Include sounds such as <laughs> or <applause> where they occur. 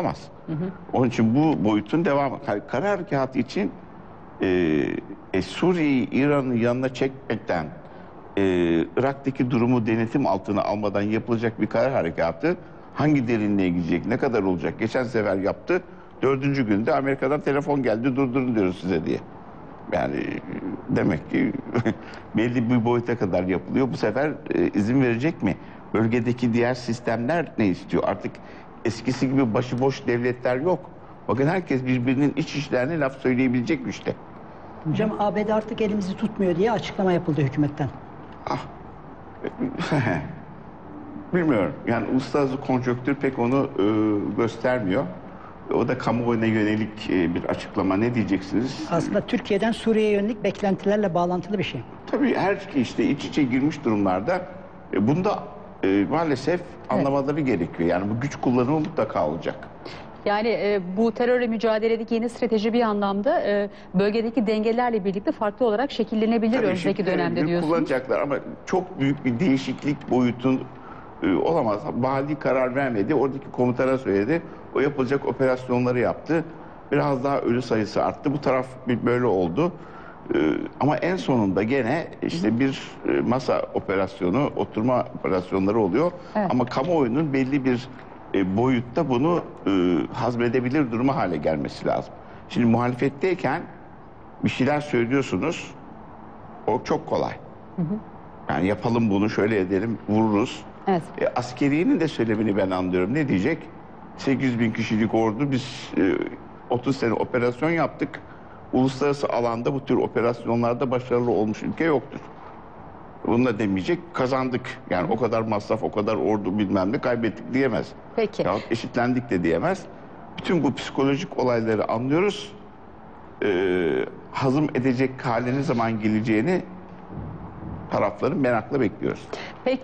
olamaz. Onun için bu boyutun devamı. Kar- Kara harekatı için e, e, Suriye'yi İran'ın yanına çekmekten e, Irak'taki durumu denetim altına almadan yapılacak bir kara harekatı hangi derinliğe gidecek, ne kadar olacak? Geçen sefer yaptı. Dördüncü günde Amerika'dan telefon geldi durdurun diyoruz size diye. Yani e, demek ki <laughs> belli bir boyuta kadar yapılıyor. Bu sefer e, izin verecek mi? Bölgedeki diğer sistemler ne istiyor? Artık eskisi gibi başıboş devletler yok. Bakın herkes birbirinin iç işlerine laf söyleyebilecek güçte. Hocam ABD artık elimizi tutmuyor diye açıklama yapıldı hükümetten. <laughs> Bilmiyorum. Yani uluslararası konjonktür pek onu e, göstermiyor. O da kamuoyuna yönelik e, bir açıklama. Ne diyeceksiniz? Aslında Türkiye'den Suriye'ye yönelik beklentilerle bağlantılı bir şey. Tabii her işte iç içe girmiş durumlarda e, bunda e, maalesef anlamaları gerekiyor. Yani bu güç kullanımı mutlaka olacak. Yani e, bu terörle mücadeledeki yeni strateji bir anlamda e, bölgedeki dengelerle birlikte farklı olarak şekillenebilir Tabii önümüzdeki şimdi dönemde diyorsunuz. Kullanacaklar ama çok büyük bir değişiklik boyutun e, olamaz. Vali karar vermedi. Oradaki komutana söyledi. O yapılacak operasyonları yaptı. Biraz daha ölü sayısı arttı. Bu taraf bir böyle oldu. E, ama en sonunda gene işte bir e, masa operasyonu, oturma operasyonları oluyor. Evet. Ama kamuoyunun belli bir e, boyutta bunu e, hazmedebilir duruma hale gelmesi lazım. Şimdi muhalefetteyken bir şeyler söylüyorsunuz. O çok kolay. Yani yapalım bunu şöyle edelim vururuz. Evet. E, askeriyenin de söylemini ben anlıyorum. Ne diyecek? 800 bin kişilik ordu biz e, 30 sene operasyon yaptık. Uluslararası alanda bu tür operasyonlarda başarılı olmuş ülke yoktur. Bunu da demeyecek kazandık. Yani o kadar masraf, o kadar ordu bilmem ne kaybettik diyemez. Peki. Yahut eşitlendik de diyemez. Bütün bu psikolojik olayları anlıyoruz. Ee, hazım edecek hale ne zaman geleceğini tarafların merakla bekliyoruz. Peki